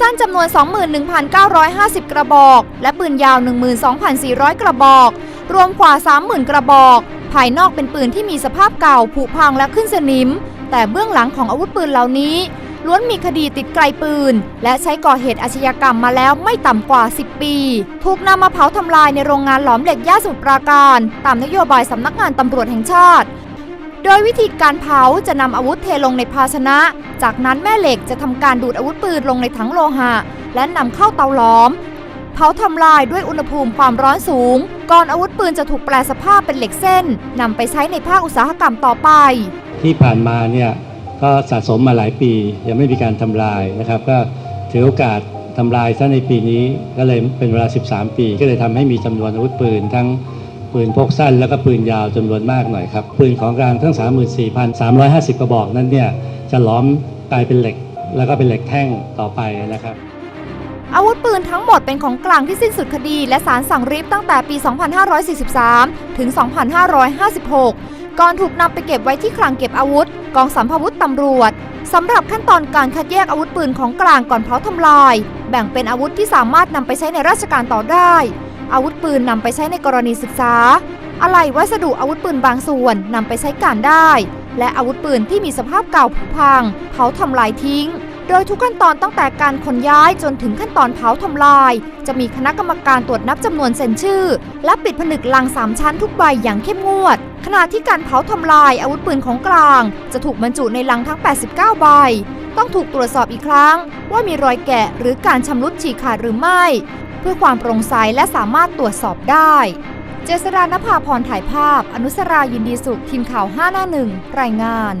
สั้นจำนวน 21,950 กระบอก และปืนยาว 12,400 กระบอก รวมกว่า 30,000 กระบอก ภายนอกเป็นปืนที่มีสภาพเก่าผุพังและขึ้นสนิม แต่เบื้องหลังของอาวุธปืนเหล่านี้ ล้วนมีคดีติดไกลปืน และใช้ก่อเหตุอาชญากรรมมาแล้วไม่ต่ำกว่า 10 ปี ถูกนำมาเผาทำลายในโรงงานหลอมเหล็กย่าสมุทรปราการ ตามนโยบายสำนักงานตำรวจแห่งชาติ โดยวิธีการเผาจะนำอาวุธเทลงในภาชนะ จากนั้นแม่เหล็กจะทำการดูดอาวุธปืนลงในถังโลหะ และนำเข้าเตาหลอม เผาทำลายด้วยอุณหภูมิความร้อนสูง ก่อนอาวุธปืนจะถูกแปลสภาพเป็นเหล็กเส้นนำไปใช้ในภาคอุตสาหกรรมต่อไป ที่ผ่านมาเนี่ยก็สะสมมาหลายปียังไม่มีการทำลายนะครับ ก็ถือโอกาสทำลายซะในปีนี้ก็เลยเป็นเวลา 13 ปี ก็เลยทำให้มีจำนวนอาวุธปืนทั้ง ปืนพกสั้นแล้วก็ปืนยาวจำนวนมากหน่อยครับ ปืนของกลางทั้ง 34,350 กระบอกนั้นเนี่ยจะหล้อมกลายเป็นเหล็ก แล้วก็เป็นเหล็กแท่งต่อไปนะครับอาวุธปืนทั้งหมดเป็นของกลางที่สิ้นสุดคดี และสารสั่งริบตั้งแต่ปี 2543 ถึง 2556 ก่อนถูกนำไปเก็บไว้ที่คลังเก็บอาวุธ กองสัมภาวุธตำรวจสำหรับขั้นตอนการคัดแยกอาวุธปืนของกลางก่อนเผาทำลาย แบ่งเป็นอาวุธที่สามารถนำไปใช้ในราชการต่อได้ อาวุธปืนนำไปใช้ในกรณีศึกษา อะไหล่วัสดุอาวุธปืนบางส่วนนำไปใช้การได้ และอาวุธปืนที่มีสภาพเก่าผุพัง เผาทำลายทิ้ง โดยทุกขั้นตอนตั้งแต่การขนย้ายจนถึงขั้นตอนเผาทำลาย จะมีคณะกรรมการตรวจนับจำนวนเซ็นชื่อ และปิดผนึกลังสามชั้นทุกใบอย่างเข้มงวดขณะที่การเผาทำลายอาวุธปืนของกลาง จะถูกบรรจุในลังทั้ง 89 ใบ ต้องถูกตรวจสอบอีกครั้ง ว่ามีรอยแกะหรือการชำรุดฉีกขาดหรือไม่ เพื่อความโปร่งใสและสามารถตรวจสอบได้ เจษรานภาพรถ่ายภาพ อนุสรายินดีสุขทีมข่าว 5 หน้าหนึ่งรายงาน